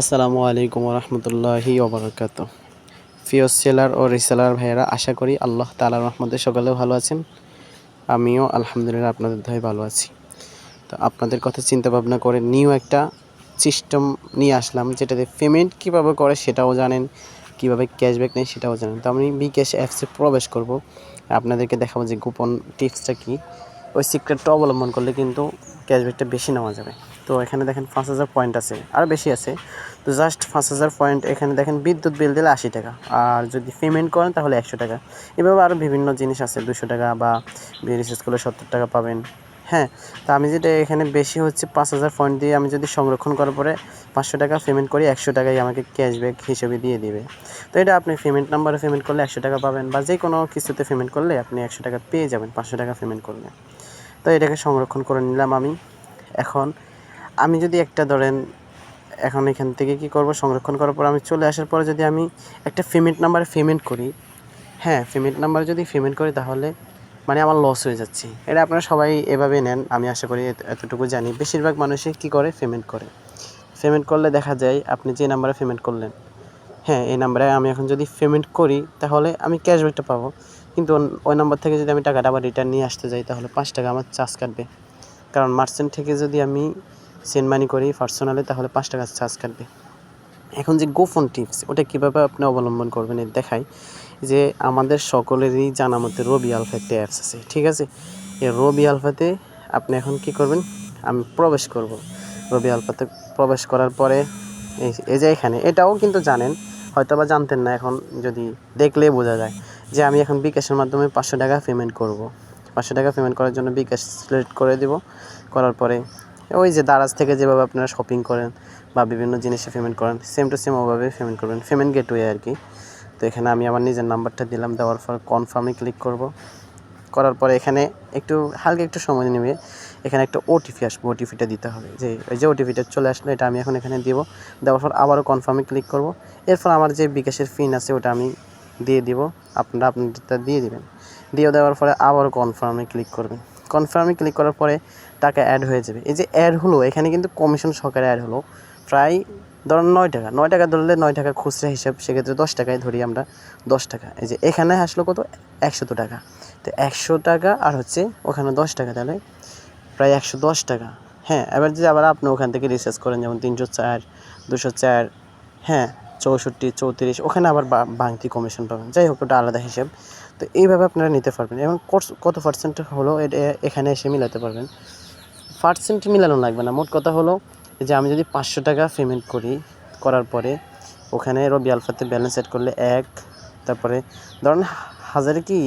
আসসালামু আলাইকুম রহমতুল্লাহি ওবরাকাত। প্রিয় সেলার ও রিসেলার ভাইয়েরা, আশা করি আল্লাহ তালার রহমতে সকালে ভালো আছেন। আমিও আলহামদুলিল্লাহ আপনাদের ধাই ভালো আছি। তো আপনাদের কথা চিন্তা ভাবনা করে নিউ একটা সিস্টেম নিয়ে আসলাম, যেটাতে পেমেন্ট কীভাবে করে সেটাও জানেন, কীভাবে ক্যাশব্যাক নেই সেটাও জানেন। তো আমি বিকাশ অ্যাপসে প্রবেশ করব। আপনাদেরকে দেখাবো যে গোপন টিপসটা কী। ওই সিক্রেটটা অবলম্বন করলে কিন্তু ক্যাশব্যাকটা বেশি নেওয়া যাবে। তো এখানে দেখেন পাঁচ হাজার পয়েন্ট আছে, আর বেশি আছে। তো জাস্ট পাঁচ হাজার পয়েন্ট এখানে দেখেন বিদ্যুৎ বিল দিলে আশি টাকা, আর যদি পেমেন্ট করেন তাহলে একশো টাকা। এভাবে আরও বিভিন্ন জিনিস আছে দুশো টাকা বা রিচার্জ করলে সত্তর টাকা পাবেন। হ্যাঁ তো আমি যেটা এখানে বেশি হচ্ছে পাঁচ হাজার পয়েন্ট দিয়ে আমি যদি সংরক্ষণ করার পরে পাঁচশো টাকা পেমেন্ট করি, একশো টাকাই আমাকে ক্যাশব্যাক হিসেবে দিয়ে দিবে। তো এটা আপনি পেমেন্ট নাম্বারে পেমেন্ট করলে একশো টাকা পাবেন, বা যে কোনো কিছুতে পেমেন্ট করলে আপনি একশো টাকা পেয়ে যাবেন পাঁচশো টাকা পেমেন্ট করলে। তো এটাকে সংরক্ষণ করে নিলাম আমি। এখন আমি যদি একটা ধরেন, এখন এখান থেকে কি করব? সংরক্ষণ করার পর আমি চলে আসার পরে যদি আমি একটা পেমেন্ট নাম্বারে পেমেন্ট করি হ্যাঁ পেমেন্ট নাম্বারে যদি পেমেন্ট করি তাহলে মানে আমার লস হয়ে যাচ্ছে। এটা আপনারা সবাই এভাবে নেন, আমি আশা করি এতটুকু জানি। বেশিরভাগ মানুষই কী করে? পেমেন্ট করে। পেমেন্ট করলে দেখা যায় আপনি যে নাম্বারে পেমেন্ট করলেন হ্যাঁ এই নাম্বারে আমি এখন যদি পেমেন্ট করি তাহলে আমি ক্যাশব্যাকটা পাবো। কিন্তু ওই নাম্বার থেকে যদি আমি টাকাটা আবার রিটার্ন নিয়ে আসতে যাই তাহলে পাঁচ টাকা আমার চার্জ কাটবে। কারণ মার্চেন্ট থেকে যদি আমি সেন্ড মানি করি পার্সোনালে তাহলে পাঁচ টাকা চার্জ কাটবে। এখন যে গোপন টিপস ওটা কীভাবে আপনি অবলম্বন করবেন দেখাই। যে আমাদের সকলেরই জানা মতে রবি আলফা একটা অ্যাপস আছে, ঠিক আছে? এই রবি আলফাতে আপনি এখন কি করবেন? আমি প্রবেশ করব। রবি আলফাতে প্রবেশ করার পরে এই যে এখানে, এটাও কিন্তু জানেন হয়তো বা জানতেন না এখন, যদি দেখলে বোঝা যায় যে আমি এখন বিকাশের মাধ্যমে পাঁচশো টাকা পেমেন্ট করব। পাঁচশো টাকা পেমেন্ট করার জন্য বিকাশ সিলেক্ট করে দিব। করার পরে ওই যে দারাজ থেকে যেভাবে আপনারা শপিং করেন বা বিভিন্ন জিনিসে পেমেন্ট করেন সেম টু সেম ওভাবে পেমেন্ট করবেন। পেমেন্ট গেটওয়ে আর কি তো এখানে আমি আমার নিজের নাম্বারটা দিলাম, দেওয়ার পর কনফার্মে ক্লিক করব। করার পরে এখানে একটু, হালকা একটু সময় নেবে। এখানে একটা ওটিপি আসবে ওটিপিটা দিতে হবে। যে ওই যে ওটিপিটা চলে আসলো, এটা আমি এখন এখানে দিব। দেওয়ার পর আবারও কনফার্মে ক্লিক করব। এরপর আমার যে বিকাশের ফিন আছে, ওটা আমি দিয়ে দিব। আপনারা আপনারটা দিয়ে দিবেন। দিয়ে দেওয়ার পরে আবারও কনফার্মে ক্লিক করবেন। কনফার্মে ক্লিক করার পরে টাকা অ্যাড হয়ে যাবে। এই যে অ্যাড হলো, এখানে কিন্তু কমিশন সহকারে অ্যাড হলো। প্রায় ধরুন নয় টাকা নয় টাকা ধরলে নয় টাকা খুচরা হিসাব, সেক্ষেত্রে দশ টাকায় ধরি আমরা দশ টাকা। এই যে এখানে আসলো কত? একশত টাকা। তো একশো টাকা আর হচ্ছে ওখানে দশ টাকা, তাহলে প্রায় একশো দশ টাকা। হ্যাঁ এবার যদি আবার আপনি ওখান থেকে রিচার্জ করেন, যেমন তিনশো চার, দুশো চার হ্যাঁ চৌষট্টি, চৌত্রিশ, ওখানে আবার বাংতি কমিশন পাবেন। যাই হোক, ওটা আলাদা হিসেব। তো এইভাবে আপনারা নিতে পারবেন। এবং কোর্স কত পার্সেন্ট হলো এখানে এসে মিলাতে পারবেন। পার্সেন্ট মিলানো লাগবে না। মোট কথা হলো যে, আমি যদি পাঁচশো টাকা পেমেন্ট করি, করার পরে ওখানে রবি আলফাতে ব্যালেন্স অ্যাড করলে এক, তারপরে ধরুন হাজারে কি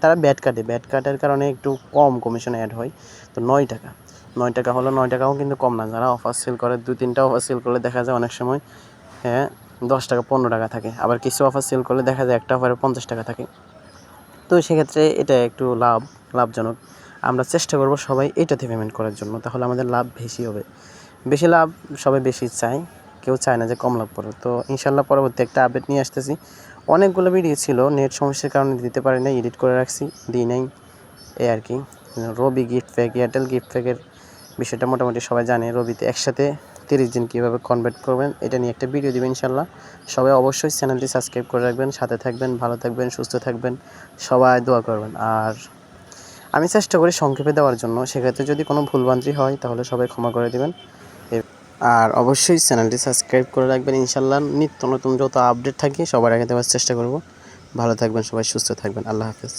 তারা ব্যাট কাটে। ব্যাট কাটার কারণে একটু কম কমিশন অ্যাড হয়। তো নয় টাকা। নয় টাকা হলো, নয় টাকাও কিন্তু কম না। যারা অফার সেল করে দু তিনটা অফার সেল করলে দেখা যায় অনেক সময় হ্যাঁ দশ টাকা, পনেরো টাকা থাকে। আবার কিছু অফার সেল করলে দেখা যায় একটা অফারে পঞ্চাশ টাকা থাকে। তো সেক্ষেত্রে এটা একটু লাভ, লাভজনক। আমরা চেষ্টা করব সবাই এটাতে পেমেন্ট করার জন্য, তাহলে আমাদের লাভ বেশি হবে। বেশি লাভ সবাই বেশি চায়, কেউ চায় না যে কম লাভ পড়ে তো ইনশাল্লাহ পরবর্তী একটা আপডেট নিয়ে আসতেছি। অনেকগুলো ভিডিও ছিল নেট সমস্যার কারণে দিতে পারি না এডিট করে রাখছি, দিই নাই। এই আর কি। Robi gift pack Airtel gift প্যাকের বিষয়টা মোটামুটি সবাই জানে, রবিতে একসাথে তিরিশ দিন কীভাবে কনভার্ট করবেন, এটা নিয়ে একটা ভিডিও দেবেন ইনশাল্লাহ। সবাই অবশ্যই চ্যানেলটি সাবস্ক্রাইব করে রাখবেন, সাথে থাকবেন, ভালো থাকবেন, সুস্থ থাকবেন, সবাই দোয়া করবেন। আর আমি চেষ্টা করি সংক্ষেপে দেওয়ার জন্য, সেক্ষেত্রে যদি কোনো ভুলভ্রান্তি হয়, তাহলে সবাই ক্ষমা করে দেবেন। আর অবশ্যই চ্যানেলটি সাবস্ক্রাইব করে রাখবেন ইনশাল্লাহ। নিত্য নতুন যত আপডেট থাকে, সবার আগে দেওয়ার চেষ্টা করব। ভালো থাকবেন, সবাই সুস্থ থাকবেন। আল্লাহ হাফেজ।